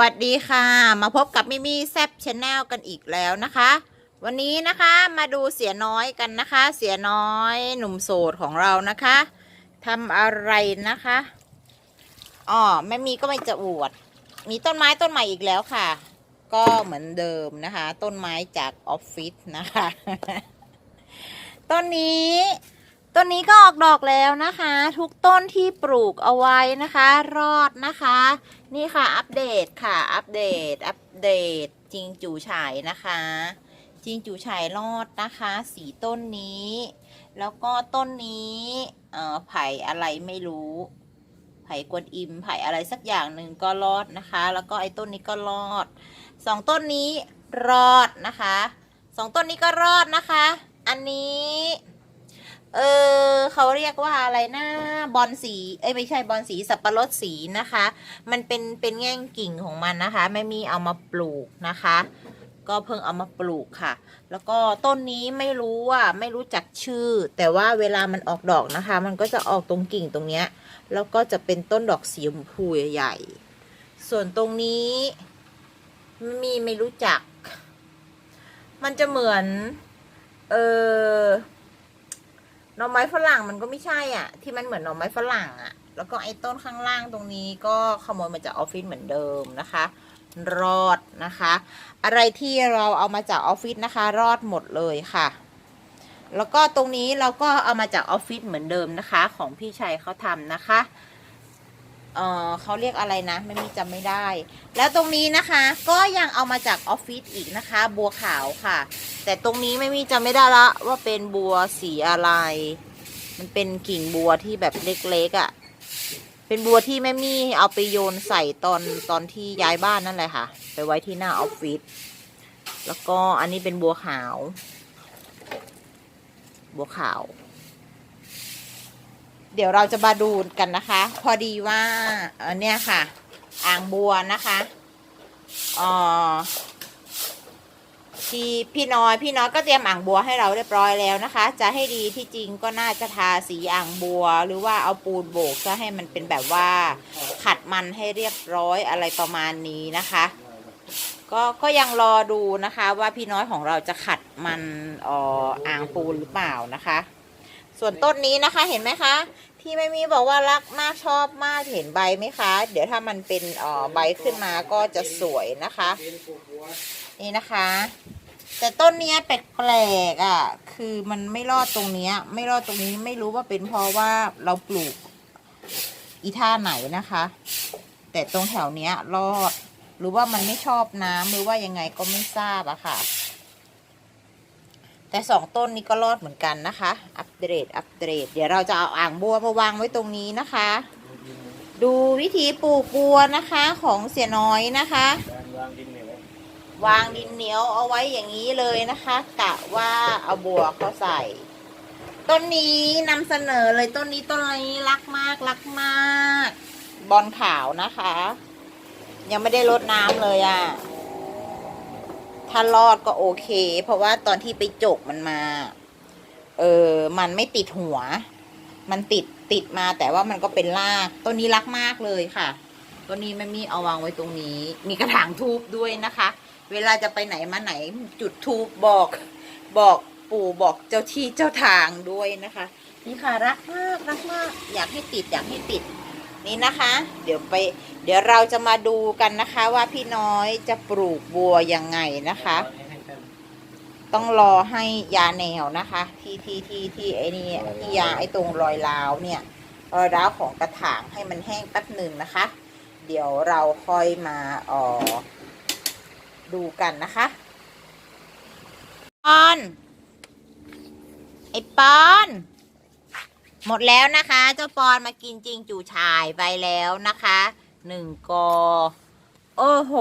สวัสดีค่ะ มาพบกับมิมี่แซบชาแนลกันอีกแล้วนะคะ วันนี้นะคะมาดูเสียน้อยกันนะคะ เสียน้อยหนุ่มโสดของเรานะคะทำอะไรนะคะอ๋อแม่มีก็ไม่จะอวด มีต้นไม้ต้นใหม่อีกแล้วค่ะ ก็เหมือนเดิมนะคะ ต้นไม้จากออฟฟิศนะคะ ต้นนี้ ต้นนี้ก็ออกดอกแล้วนะคะ ทุกต้นที่ปลูกเอาไว้นะคะ รอดนะคะ นี่ค่ะอัปเดตค่ะอัปเดตอัปเดตจริงจูฉายนะคะจริงจูฉายรอดนะคะสีต้นนี้ แล้วก็ต้นนี้เอ่อไผ่อะไรไม่รู้ไผ่กวนอิมไผ่อะไรสักอย่างหนึ่งก็รอดนะคะ แล้วก็ไอ้ต้นนี้ก็รอดสองต้นนี้รอดนะคะสองต้นนี้ก็รอดนะคะ อันนี้ เออเขาเรียกว่าอะไรนะบอลสี เอ้ยไม่ใช่บอลสีสับปะรดสีนะคะ มันเป็นเป็นแง่งกิ่งของมันนะคะ ไม่มีเอามาปลูกนะคะ ก็เพิ่งเอามาปลูกค่ะ แล้วก็ต้นนี้ไม่รู้ว่าไม่รู้จักชื่อ แต่ว่าเวลามันออกดอกนะคะ มันก็จะออกตรงกิ่งตรงเนี้ย แล้วก็จะเป็นต้นดอกสีชมพูใหญ่ ส่วนตรงนี้มีไม่รู้จัก มันจะเหมือน เออ หน่อไม้ฝรั่งมันก็ไม่ใช่อะ ที่มันเหมือนหน่อไม้ฝรั่งอะ แล้วก็ไอ้ต้นข้างล่างตรงนี้ก็ขโมยมาจากออฟฟิศเหมือนเดิมนะคะ รอดนะคะ อะไรที่เราเอามาจากออฟฟิศนะคะ รอดหมดเลยค่ะ แล้วก็ตรงนี้เราก็เอามาจากออฟฟิศเหมือนเดิมนะคะ ของพี่ชัยเขาทำนะคะ เออเขาเรียกอะไรนะไม่มีจำไม่ได้ แล้วตรงนี้นะคะก็ยังเอามาจากออฟฟิศอีกนะคะ บัวขาวค่ะ แต่ตรงนี้ไม่มีจำไม่ได้ละว่าเป็นบัวสีอะไร มันเป็นกิ่งบัวที่แบบเล็กๆอะ่ะ เป็นบัวที่แม่มี่เอาไปโยนใส่ตอนตอนที่ย้ายบ้านนั่นแหละค่ะ ไปไว้ที่หน้าออฟฟิศแล้วก็อันนี้เป็นบัวขาว บัวขาว เดี๋ยวเราจะมาดูกันนะคะ พอดีว่าเนี่ยค่ะ อ่างบัวนะคะอ่อที่พี่น้อยพี่น้อยก็เตรียมอ่างบัวให้เราเรียบร้อยแล้วนะคะ จะให้ดีที่จริงก็น่าจะทาสีอ่างบัว หรือว่าเอาปูนโบกก็ให้มันเป็นแบบว่า ขัดมันให้เรียบร้อยอะไรประมาณนี้นะคะ ก็ก็ยังรอดูนะคะ ว่าพี่น้อยของเราจะขัดมันอ่ออ่างปูนหรือเปล่านะคะ ส่วนต้นนี้นะคะเห็นไหมคะที่ไม่มีบอกว่ารักมากชอบมากเห็นใบไหมคะ เดี๋ยวถ้ามันเป็นอ่อใบขึ้นมาก็จะสวยนะคะ นี่นะคะ แต่ต้นเนี้ยแปลกๆอะ คือมันไม่รอดตรงเนี้ย ไม่รอดตรงนี้ไม่รู้ว่าเป็นเพราะว่าเราปลูกอีท่าไหนนะคะ แต่ตรงแถวเนี้ยรอด หรือว่ามันไม่ชอบน้ำหรือว่ายังไงก็ไม่ทราบอะค่ะ แต่สองต้นนี้ก็รอดเหมือนกันนะคะ อัปเดตอัปเดตเดี๋ยวเราจะเอาอ่างบัวมาวางไว้ตรงนี้นะคะ ดูวิธีปลูกบัวนะคะของเสียน้อยนะคะ วางดินเหนียววางดินเหนียวเอาไว้อย่างนี้เลยนะคะกะว่าเอาบัวเขาใส่ ต้นนี้นำเสนอเลยต้นนี้ต้นนี้รักมากรักมาก บอลขาวนะคะ ยังไม่ได้รดน้ำเลยอะ่ะ ถ้ารอดก็โอเค เพราะว่าตอนที่ไปจกมันมา เออมันไม่ติดหัว มันติดติดมาแต่ว่ามันก็เป็นราก ต้นนี้รักมากเลยค่ะต้นนี้ไม่มีเอาวางไว้ตรงนี้ มีกระถางทูบด้วยนะคะ เวลาจะไปไหนมาไหน จุดทูบบอกบอกปู่บอกเจ้าที่เจ้าทางด้วยนะคะ นี่ค่ะรักมากรักมาก อยากให้ติดอยากให้ติด นี่นะคะ เดี๋ยวไป เดี๋ยวเราจะมาดูกันนะคะว่าพี่น้อยจะปลูกบัวยังไงนะคะ ต้องรอให้ยาแนวนะคะ ที่ที่ที่ที่ไอ้นี่ที่ยาไอ้ตรงรอยร้าวเนี่ยรอยร้าวของกระถางให้มันแห้งแป๊บหนึ่งนะคะ เดี๋ยวเราค่อยมาเออดูกันนะคะปอน ไอ้ปอน หมดแล้วนะคะ เจ้าปอนมากินจริงจู่ชายไปแล้วนะคะหนึ่งกอ โอ้โห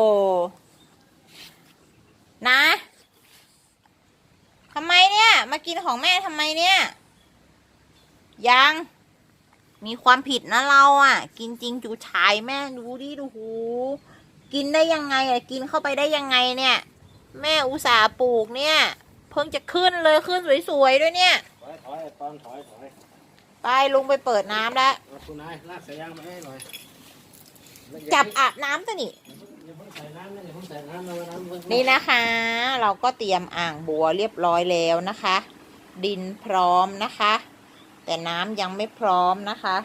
นะทำไมเนี่ย มากินของแม่ทำไมเนี่ย ยัง มีความผิดนะเราอะ กินจริงจู่ชายแม่ดูดิดูหู กินได้ยังไงอะกินเข้าไปได้ยังไงเนี่ย แม่อุตส่าห์ปลูกเนี่ย เพิ่งจะขึ้นเลยขึ้นสวยๆด้วยเนี่ยถอยถอยปอนถอยถอย ไปลุงไปเปิดน้ำแล้วเอาคุณนายลากสายยางมาให้หน่อยจับอาบน้ำซะนี่ลอย่าเพิ่งใส่น้ำนะอย่าเพิ่งใส่น้ำนะว่าน้ำเพิ่งนี่นะคะ เราก็เตรียมอ่างบัวเรียบร้อยแล้วนะคะ ดินพร้อมนะคะ แต่น้ำยังไม่พร้อมนะคะ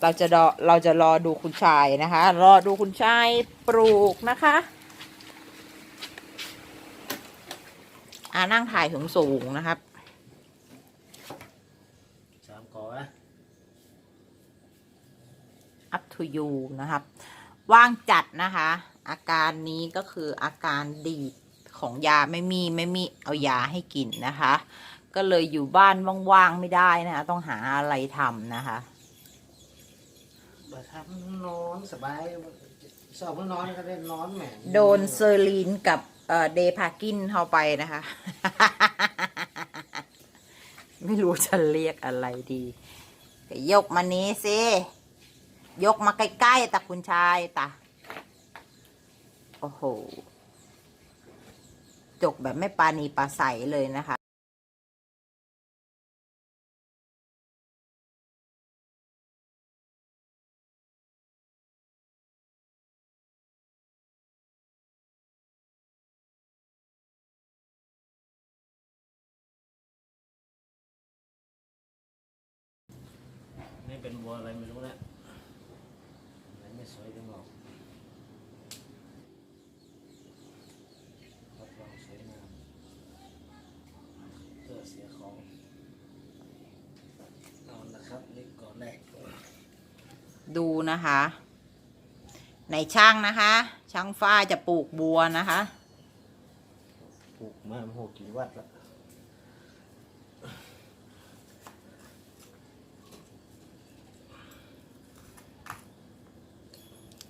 เราจะรอเราจะรอดูคุณชายนะคะ รอดูคุณชายปลูกนะคะ อ่า นั่งถ่ายถึงสูงๆนะครับสามก่อนะ up to you นะครับ ว่างจัดนะคะ อาการนี้ก็คืออาการดีดของยาไม่มีไม่มีเอายาให้กินนะคะ ก็เลยอยู่บ้านว่างๆไม่ได้นะคะ ต้องหาอะไรทำนะคะบัดครับนอนสบายสอบเพื่อนนอนก็ได้นอนแหมโดนเซอร์ลีนกับ เอ่อเดพากินเข้าไปนะคะ ไม่รู้จะเรียกอะไรดียกมานี้สิยกมาใกล้ๆตาคุณชายตาโอ้โหจกแบบไม่ปานีปลาใสเลยนะคะ นี่เป็นบัวอะไรไม่รู้นะอะไรไม่สวยจังหรอกรับรองสวยงามเพื่อเสียของนอนนะครับนี่ก่อนแรก ดูนะคะ ในช่างนะคะ ช่างฝ้ายจะปลูกบัวนะคะ ปลูกมาโหกี่วัดละ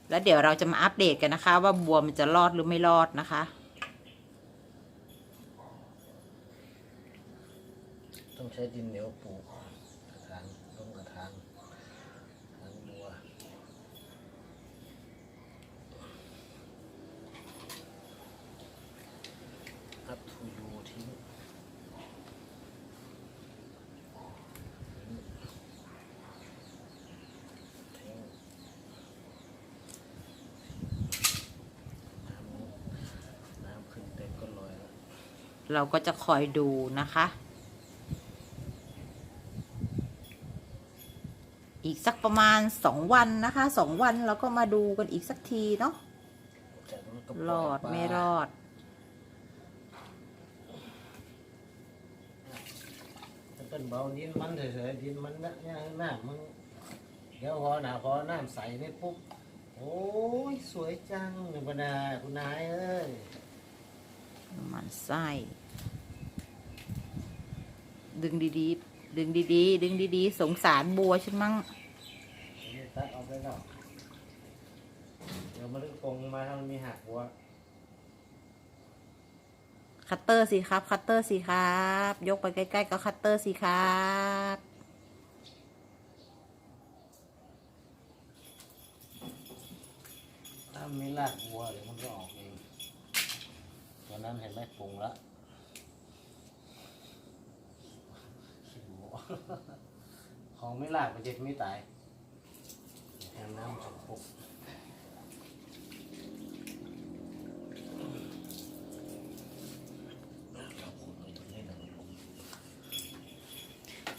แล้วเดี๋ยวเราจะมาอัปเดตกันนะคะ ว่าบัวมันจะรอดหรือไม่รอดนะคะ ต้องใช้ดินเหนียวปลูกกระถางลงกระถางทางบัวอัพทูยูทิ้งทิ้งน้ำน้ำขึ้นเต็มก็ลอยแล้ว เราก็จะคอยดูนะคะ อีกสักประมาณสองวันนะคะสองวันเราก็มาดูกันอีกสักทีเนาะจากนั้นก็ปรล่ยอดปลาไม่รอดมันเป็นเบาดินมันเฉยๆดินมันเนี่ยเนี่ยน้ำมันเดี๋ยวพอหนาพอน้ำใสนี่ปุ๊บโอ้ยสวยจังนี่บรรดาคุณนายเอ้ย มันไส้ดึงดีๆ ดึงดีๆ ดึงดีๆ สงสารบัวฉันมั้งนี่ตัดออกไปแล้วเดี๋ยวมันลึกปงมาถ้ามันมีหักหัว คัตเตอร์สิครับ คัตเตอร์สิครับ ยกไปใกล้ๆก็คัตเตอร์สิครับถ้ามีรากหัวเดี๋ยวมันก็ออกเองตอ นั้นเห็นไหมปรุงแล้วของไม่ลากมันจะไม่ตายแทนน้ำสกปรก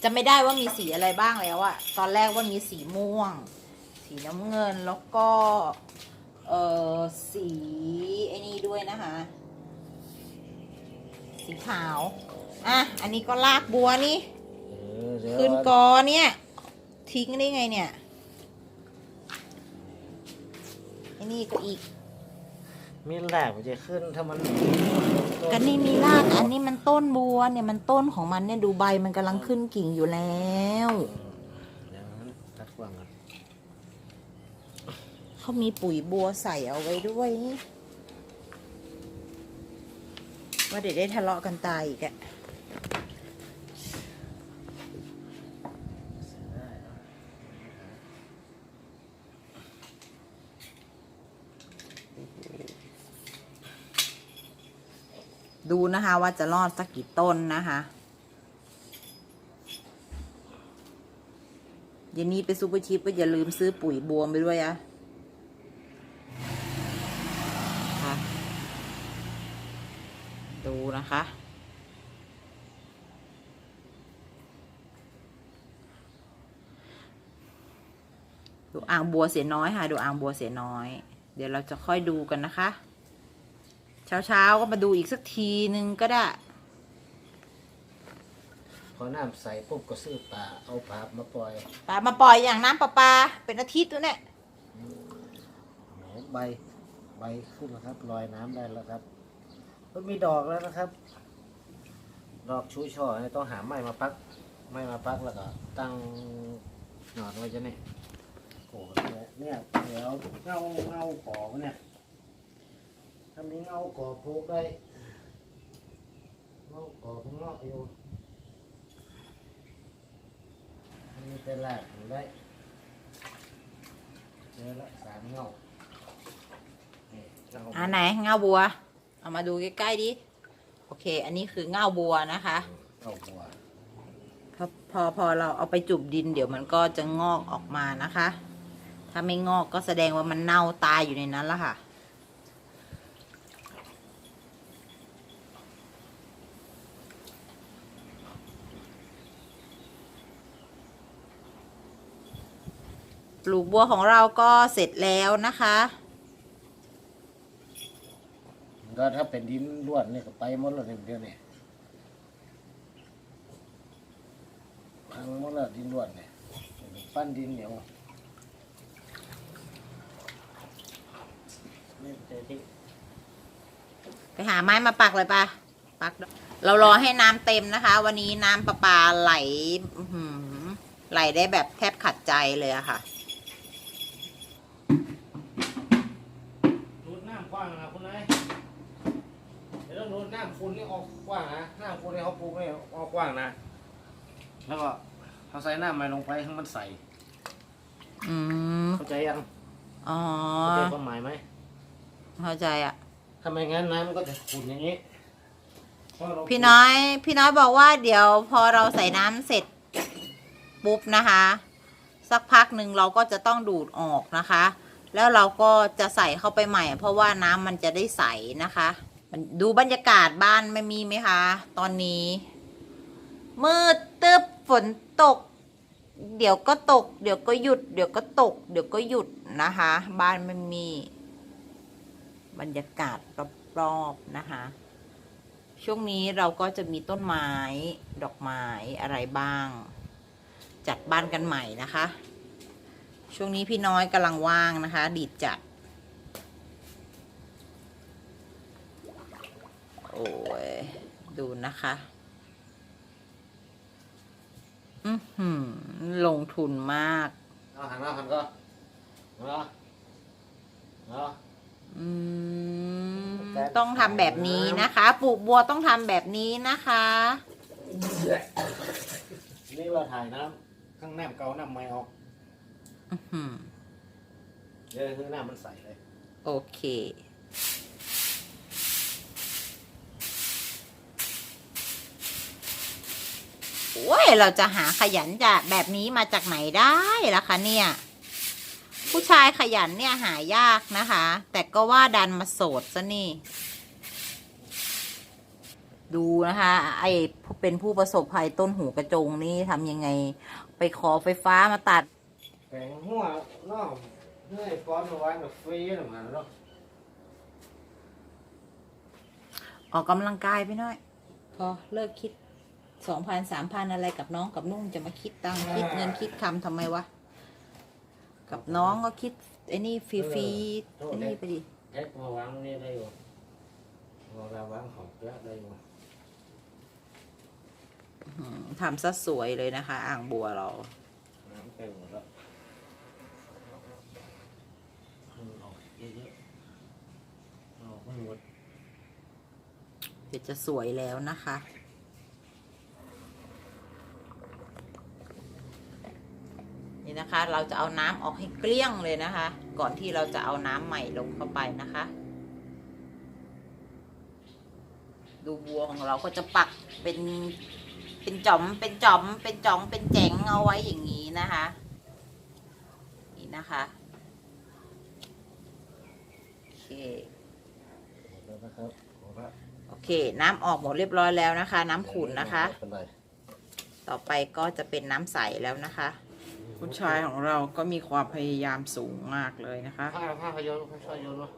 จะไม่ได้ว่ามีสีอะไรบ้างแล้วอะตอนแรกว่ามีสีม่วง สีน้ำเงินแล้วก็ เออสีไอ้นี่ด้วยนะคะ สีขาว อะ อันนี้ก็ลากบัวนี่เออเดี๋ยวขึ้นกอเนี่ย ทิ้งได้ไงเนี่ยไอ้นี่ก็อีก มีแหลกมันจะขึ้นถ้ามันกันนี่มีรากอันนี้มันต้นบัวเนี่ยมันต้นของมันเนี่ยดูใบมันกำลังขึ้นกิ่งอยู่แล้วอย่างนั้นตัดกว้างกันเขามีปุ๋ยบัวใส่เอาไว้ด้วยนี่ ว่าเดี๋ยวได้ทะเลาะกันตายอีกอะดูนะคะว่าจะรอดสักกี่ต้นนะคะเย็นนี้ไปซูเปอร์ชิปก็อย่าลืมซื้อปุ๋ยบวมไปด้วยอะ่ะ ดู นะคะ ดูอ่างบัวเสียน้อยค่ะ ดูอ่างบัวเสียน้อย เดี๋ยวเราจะค่อยดูกันนะคะเช้าเช้าๆก็มาดูอีกสักทีนึงก็ได้ พอน้ำใสปุ๊บก็ซื้อปลาเอาปลามาปล่อยปลามาปล่อยอย่างน้ำประปา เป็นอาทิตย์ตัวเนี่ยโอ้ใบใบขึ้นแล้วครับลอยน้ำได้แล้วครับ มันมีดอกแล้วนะครับ ดอกชูช่อเนี่ยต้องหาไม้มาปัก ไม้มาปักแล้วก็ ตั้งหนอนไว้จะเนี่ยโอ้โหเนี่ยเดี๋ยวเงาเงาก่อเนี่ยถ้ามีเงาก่อปลูกได้เงาก่อข้างนอกอยู่มีแต่รากอยู่ได้เจอละสามเงาอ่าไหนเงาบัว เอามาดูใกล้ๆดิ โอเค อันนี้คือเงาบัวนะคะเงาบัวพอพอพอเราเอาไปจุบดินเดี๋ยวมันก็จะงอกออกมานะคะ ถ้าไม่งอกก็แสดงว่ามันเน่าตายอยู่ในนั้นแล้วค่ะ ปลูกบัวของเราก็เสร็จแล้วนะคะ ก็ถ้าเป็นดินล้วนนี่ก็ไปหมดแล้วเนี่ยเดียวนี่พังหมดแล้วดินล้วนเนี่ยปั้นดินเหนียวนี่เจอที่ไปหาไม้มาปักเลยปะปักด้วยเรารอให้น้ำเต็มนะคะ วันนี้น้ำประปาไหลอื้อหือไหลได้แบบแทบขัดใจเลยอะค่ะ รูดน้ำกว้างนะคุณนายเดี๋ยวต้อง รูดน้ำคุณนี่ออกกว้างนะน้ำคุณนี่เขาปลูกนี่ออกกว้างนะ แล้วก็เขาใส่น้ำใหม่ลงไปให้มันใสอืมเข้าใจยังอ๋อ เข้าใจความหมายไหมเข้าใจอะถ้าไม่งั้นน้ำมันก็จะขุ่นอย่างนี้เพราะเราพี่น้อย พี่น้อยบอกว่าเดี๋ยวพอเราใส่น้ำเสร็จปุ๊บนะคะ สักพักหนึ่งเราก็จะต้องดูดออกนะคะ แล้วเราก็จะใส่เข้าไปใหม่ เพราะว่าน้ำมันจะได้ใสนะคะมัน ดูบรรยากาศบ้านไม่มีไหมคะ ตอนนี้ มืดตึ๊บฝนตก เดี๋ยวก็ตก เดี๋ยวก็หยุด เดี๋ยวก็ตก เดี๋ยวก็หยุดนะคะ บ้านไม่มี บรรยากาศรอบๆนะคะ ช่วงนี้เราก็จะมีต้นไม้ดอกไม้อะไรบ้าง จัดบ้านกันใหม่นะคะ ช่วงนี้พี่น้อยกำลังว่างนะคะ ดีดจัด โอ้ย ดูนะคะอือหือลงทุนมากเอาหันมาหันก็เอาเอาอืมต้องทำแบบนี้นะคะ ปลูกบัวต้องทำแบบนี้นะคะ นี่เราถ่ายน้ำข้างน้ำเกาน้ำไม่ออกอื้อหือเดี๋ยวคือน้ำมันใสเลย โอเค โอ้ยเราจะหาขยันจากแบบนี้มาจากไหนได้ล่ะคะเนี่ย ผู้ชายขยันเนี่ยหายากนะคะ แต่ก็ว่าดันมาโสดซะนี่ ดูนะคะ ไอ้ผู้เป็นผู้ประสบภัยต้นหูกระจงนี่ทำยังไง ไปขอไฟฟ้ามาตัดแปลงหัวนอกเฮ้ยป้อนเอาไว้แบบฟรีหรือมันเนาะออกกำลังกายไปหน่อย พอเลิกคิด สองพันสามพันอะไรกับน้องกับนุ่งจะมาคิดตังค์คิดเงินคิดคำทำไมวะ กับน้องก็คิดไอ้นี่ฟรีๆไอ้นี่ไปดิแท็กมาวางนี่ได้อยู่มาวางของเยอะได้อยู่อืมทำซะสวยเลยนะคะ อ่างบัวเรา น้ำเต็มหมดแล้วมันออกเยอะๆออกไม่หมด เดี๋ยวจะสวยแล้วนะคะ นี่นะคะ เราจะเอาน้ำออกให้เกลี้ยงเลยนะคะ ก่อนที่เราจะเอาน้ำใหม่ลงเข้าไปนะคะ ดูบัวของเราก็จะปักเป็นเป็นจอมเป็นจอมเป็นจองเป็นแจงเอาไว้อย่างนี้นะคะนะคะโอเคหมดแล้วนะครับหมดละโอเค น้ำออกหมดเรียบร้อยแล้วนะคะ น้ำขุ่นนะคะไม่เป็นไรต่อไปก็จะเป็นน้ำใสแล้วนะคะ ผู้ชายของเราก็มีความพยายามสูงมากเลยนะคะ ผ้าผ้าพยนต์ผ้าโยนวะ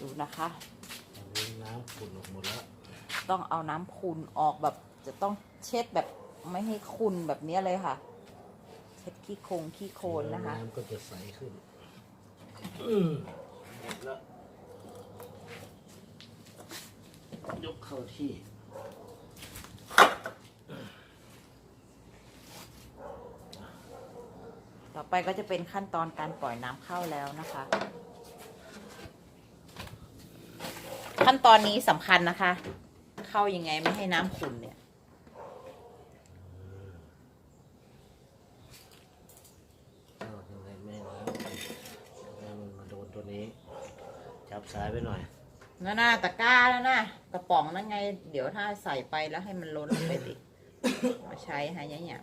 ดูนะคะอันนี้น้ำขุ่นออกหมดแล้วต้องเอาน้ำขุ่นออกแบบ จะต้องเช็ดแบบไม่ให้ขุ่นแบบเนี้ยเลยค่ะ เช็ดขี้โคงขี้โคลนนะคะ น้ำก็จะใสขึ้นอืมหมดแล้ว ยกเข้าที่ต่อไปก็จะเป็นขั้นตอนการปล่อยน้ำเข้าแล้วนะคะ ขั้นตอนนี้สำคัญนะคะ เข้ายังไงไม่ให้น้ำขุ่นเนี่ย เอายังไงแม่น้ำมันมาโดนตัวนี้ จับสายไปหน่อย นั่นน่ะตะกร้าแล้วนะกระป๋องนั่นไง เดี๋ยวถ้าใส่ไปแล้วให้มันล้นลงไปสิมาใช้หายอย่าง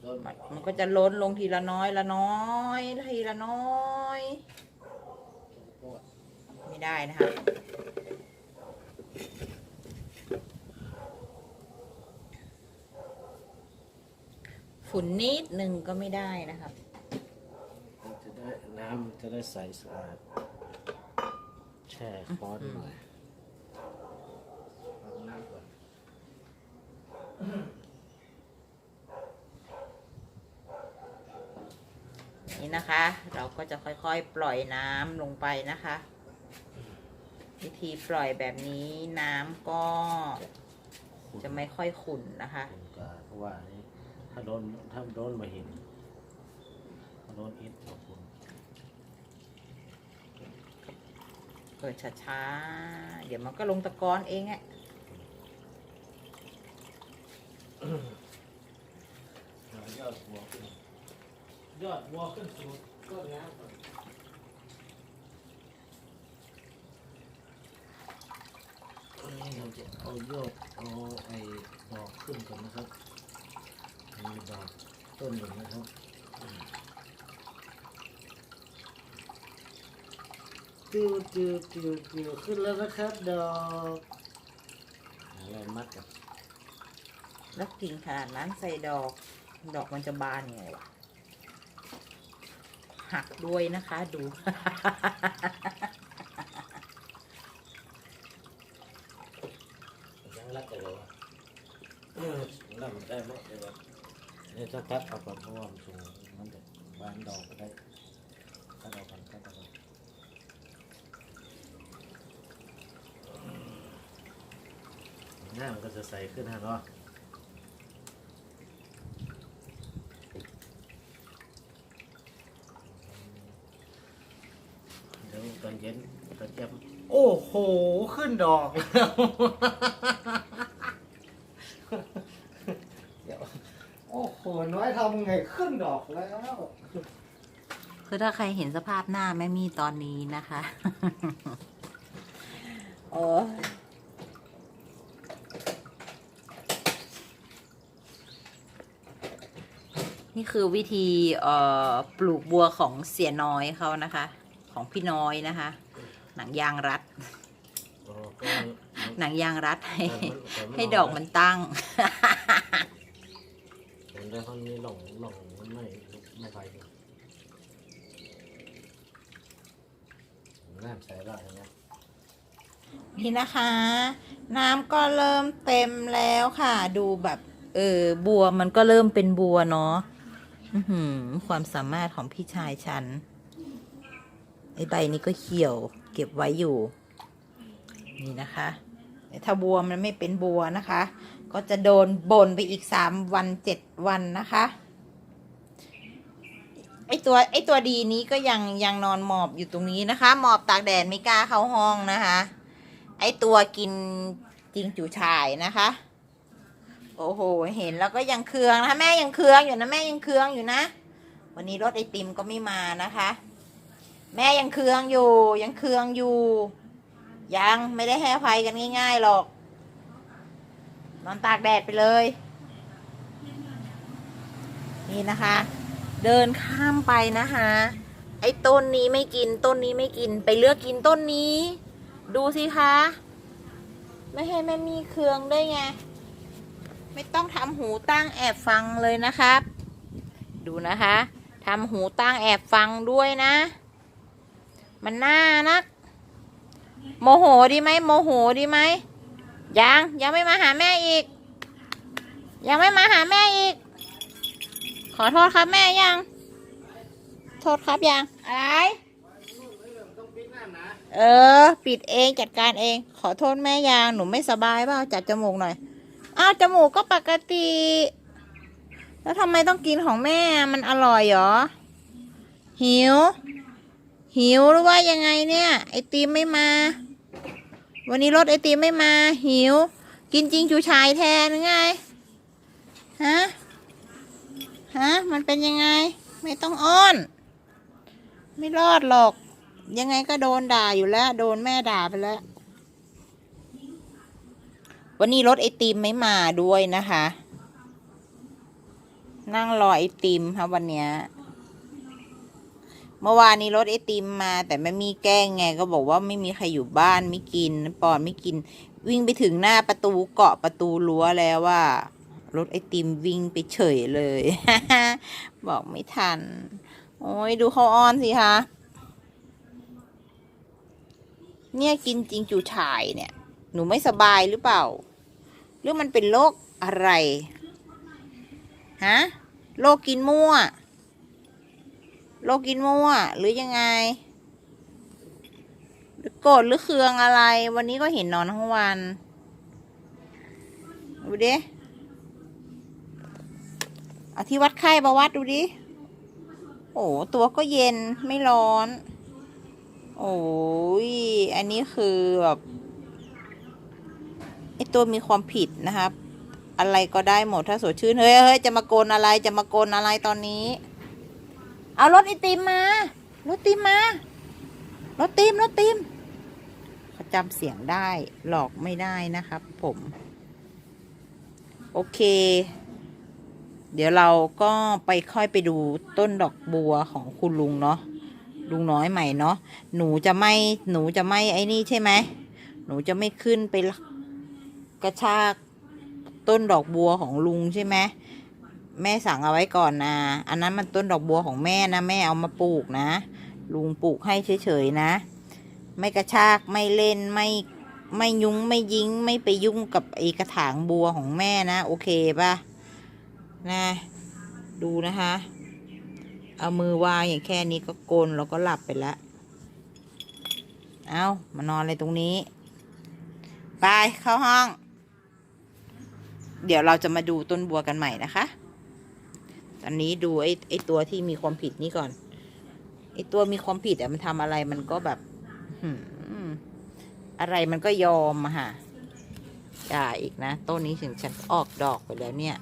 โดนมันมันก็จะล้นลงทีละน้อยละน้อยทีละน้อย ไม่ได้นะคะฝุ่นนิดหนึ่งก็ไม่ได้นะครับมันจะได้น้ำมันจะได้ใสสะอาดแช่คอนหน่อยเอาน้ำก่อนนี่นะคะ เราก็จะค่อยๆ ปล่อยน้ำลงไปนะคะ วิธีปล่อยแบบนี้น้ำก็จะไม่ค่อยขุ่นนะคะเป็นกาเพราะว่าอันนี้ถ้าโดนถ้าโดนมาเห็นถ้าโดนอิดขอบคุณ เปิดช้าๆ เดี๋ยวมันก็ลงตะกอนเองอะยอดบัวขึ้นยอดบัวขึ้นสู่ต้นน้ำก่อนอันนี้เราจะเอายอดเอาไอ้ดอกขึ้นก่อนนะครับมีดอกต้นหนึ่งนะครับ ติวติวติวติวขึ้นแล้วนะครับดอกอะไรมัดกันแล้วกิ่งขนาดนั้นใส่ดอก ดอกมันจะบานยังไงวะหักด้วยนะคะดู ยังรักกันเลยวะเออรักมันได้ไหมเดี๋ยวก่อนนี่ถ้าตัดเอาก่อนเพราะว่ามันสูงมันจะบานดอกก็ได้ตัดเอาก่อนตัดเอาก่อน หน้ามันก็จะใสขึ้นฮะเนาะเดี๋ยวตอนเย็นตอนเย็นโอ้โห ขึ้นดอกแล้วเดี๋ยวโอ้โห น้อยทำไงขึ้นดอกแล้ว คือถ้าใครเห็นสภาพหน้าแม่มี่ตอนนี้นะคะ โอ้ย นี่คือวิธีเอ่อปลูกบัวของเสียน้อยเขานะคะ ของพี่น้อยนะคะ หนังยางรัดโอ้ก็หนังยางรัดให้แต่มันแต่มันให้ดอกมันตั้งมันได้ข้างนี้หลงหลงมันไม่ไม่ไปเลยน้ำใส่ละอย่างเงี้ยนี่นะคะ น้ำก็เริ่มเต็มแล้วค่ะ ดูแบบเออบัวมันก็เริ่มเป็นบัวเนาะอื้อหือ ความสามารถของพี่ชายฉัน ไอใบนี้ก็เขียว เก็บไว้อยู่ นี่นะคะ ถ้าบัวมันไม่เป็นบัวนะคะ ก็จะโดนบ่นไปอีกสามวันเจ็ดวันนะคะไอตัวไอตัวดีนี้ก็ยังยังนอนหมอบอยู่ตรงนี้นะคะ หมอบตากแดดไม่กล้าเข้าห้องนะคะ ไอตัวกินจิงจูชายนะคะ โอ้โห เห็นแล้วก็ยังเคืองนะแม่ยังเคืองอยู่นะแม่ยังเคืองอยู่นะ วันนี้รถไอติมก็ไม่มานะคะ แม่ยังเคืองอยู่ ยังเคืองอยู่ ยังไม่ได้ให้อภัยกันง่าย ๆหรอก นอนตากแดดไปเลย นี่นะคะ เดินข้ามไปนะคะ ไอ้ต้นนี้ไม่กินต้นนี้ไม่กินไปเลือกกินต้นนี้ ดูสิคะ ไม่ให้แม่มีเคืองได้ไง ไม่ต้องทำหูตั้งแอบฟังเลยนะครับ ดูนะคะทำหูตั้งแอบฟังด้วยนะ มันน่านัก โมโหดีไหมโมโหดีไหมยังยังไม่มาหาแม่อีก ยังไม่มาหาแม่อีก ขอโทษครับแม่ยัง โทษครับยังอะไรเออ ปิดเองจัดการเอง ขอโทษแม่ยางหนูไม่สบายเปล่าจัดจมูกหน่อย อ้าวจมูกก็ปกติ แล้วทำไมต้องกินของแม่มันอร่อยเหรอ หิว หิวหรือว่ายังไงเนี่ย ไอติมไม่มา วันนี้รถไอติมไม่มา หิว กินจริงจูชายแทนหรือไงฮะฮะมันเป็นยังไง ไม่ต้องอ้อน ไม่รอดหรอก ยังไงก็โดนด่าอยู่แล้ว โดนแม่ด่าไปแล้ว วันนี้รถไอติมไม่มาด้วยนะคะ นั่งรอไอติมครับวันเนี้ยเมื่อวานนี้รถไอติมมา แต่ไม่มีแกล้งไงก็บอกว่าไม่มีใครอยู่บ้านไม่กินปอนไม่กิน วิ่งไปถึงหน้าประตูเกาะประตูรั้วแล้วว่ารถไอติมวิ่งไปเฉยเลย บอกไม่ทัน โอ้ยดูเขาอ้อนสิคะเนี่ยกินจริงจูฉายเนี่ย หนูไม่สบายหรือเปล่า หรือมันเป็นโรคอะไร ฮะ โรคกินมั่ว โรคกินมั่ว หรือยังไงหรือโกรธหรือเคืองอะไร วันนี้ก็เห็นนอนทั้งวันดูดิเอาที่วัดไข้มาวัดดูดิ โอ้ตัวก็เย็นไม่ร้อน โอ้ย อันนี้คือแบบ ไอตัวมีความผิดนะครับ อะไรก็ได้หมดถ้าสดชื่น เฮ้ยเฮ้ยจะมาโกนอะไรจะมาโกนอะไรตอนนี้ เอารถไอติมมารถติมมารถติมรถติมเขาจำเสียงได้หลอกไม่ได้นะครับ ผม โอเค เดี๋ยวเราก็ไปค่อยไปดูต้นดอกบัวของคุณลุงเนาะลุงน้อยใหม่เนาะหนูจะไม่หนูจะไม่ไอ้นี่ใช่ไหมหนูจะไม่ขึ้นไป กระชากต้นดอกบัวของลุงใช่ไหมแม่สั่งเอาไว้ก่อนนะ อันนั้นมันต้นดอกบัวของแม่นะ แม่เอามาปลูกนะ ลุงปลูกให้เฉยๆนะ ไม่กระชากไม่เล่นไม่ไม่ยุ้งไม่ยิงไม่ไปยุ่งกับไอ้กระถางบัวของแม่นะ โอเคป่ะนะ ดูนะคะ เอามือวางอย่างแค่นี้ก็โกนแล้วก็หลับไปแล้วเอามานอนเลยตรงนี้ ไปเข้าห้อง เดี๋ยวเราจะมาดูต้นบัวกันใหม่นะคะ ตอนนี้ดูไอ้ไอ้ตัวที่มีความผิดนี่ก่อน ไอ้ตัวมีความผิดอะมันทำอะไรมันก็แบบอะไรมันก็ยอมอะค่ะด่าอีกนะต้นนี้ถึงฉันออกดอกไปแล้วเนี่ย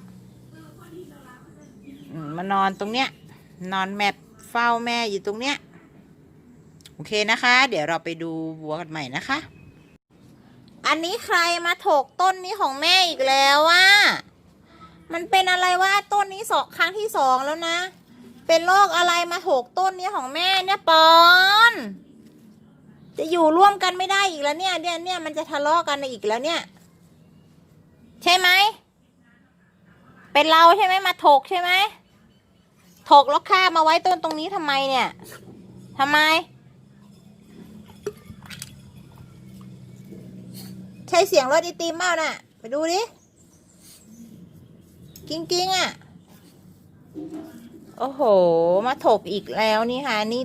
มมานอนตรงเนี้ย นอนแมปเฝ้าแม่อยู่ตรงเนี้ย โอเคนะคะ เดี๋ยวเราไปดูบัวกันใหม่นะคะ อันนี้ใครมาถกต้นนี้ของแม่อีกแล้วว่ามันเป็นอะไรว่าต้นนี้สองครั้งที่สองแล้วนะ เป็นโรคอะไรมาถกต้นนี้ของแม่เนี่ยปอน จะอยู่ร่วมกันไม่ได้อีกแล้วเนี่ยเนี่ยเนี่ยมันจะทะเลาะกันอีกแล้วเนี่ย ใช่ไหมเป็นเราใช่ไหมมาถกใช่ไหมถกแล้วข้ามาไว้ต้นตรงนี้ทำไมเนี่ยทำไม ช่เสียงรถไอติมเปล่าน่ะ ไปดูดิ กิ้งกิ้งอะ โอ้โห มาถกอีกแล้วนี่ค่ะ นี่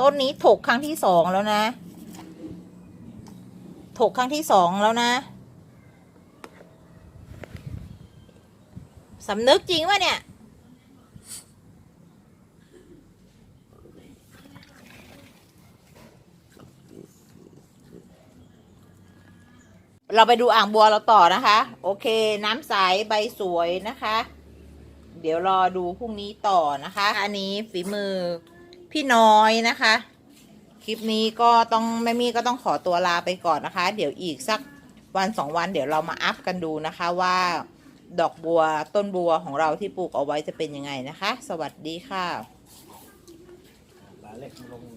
ต้นนี้ถกครั้งที่สองแล้วนะ ถกครั้งที่สองแล้วนะ สำนึกจริงวะเนี่ย เราไปดูอ่างบัวเราต่อนะคะ โอเค น้ำใสใบสวยนะคะ เดี๋ยวรอดูพรุ่งนี้ต่อนะคะ อันนี้ฝีมือพี่น้อยนะคะ คลิปนี้ก็ต้องแม่มี่ก็ต้องขอตัวลาไปก่อนนะคะ เดี๋ยวอีกสักวันสองวัน เดี๋ยวเรามาอัพกันดูนะคะว่าดอกบัวต้นบัวของเราที่ปลูกเอาไว้จะเป็นยังไงนะคะ สวัสดีค่ะ